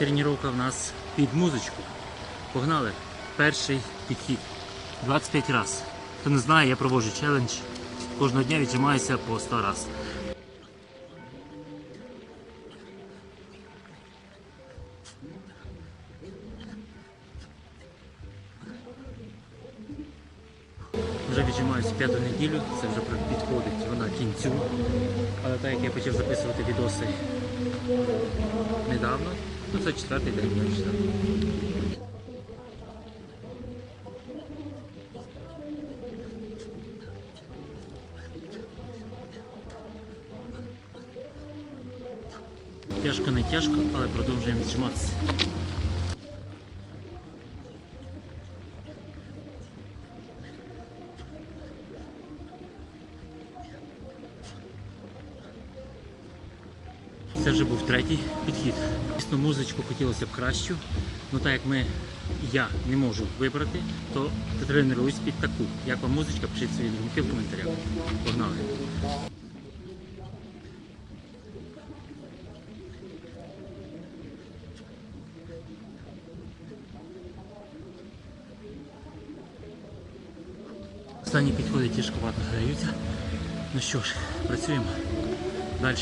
Тренування в нас під музичку. Погнали. Перший підхід. 25 разів. Хто не знає, я проводжу челендж. Кожного дня віджимаюся по 100 разів. Вже віджимаюся п'яту неділю, це вже підходить вона кінцю. Але так як я почав записувати відоси недавно, ну це четвертий день вважаю. Тяжко не тяжко, але продовжуємо зжиматися. Це вже був третій підхід. Звісно, музичку хотілося б кращу, але так як ми, я не можу вибрати, то тренуюсь під таку. Як вам музичка, пишіть свої думки в коментарях. Погнали! Останні підходи тяжковато граються. Ну що ж, працюємо далі.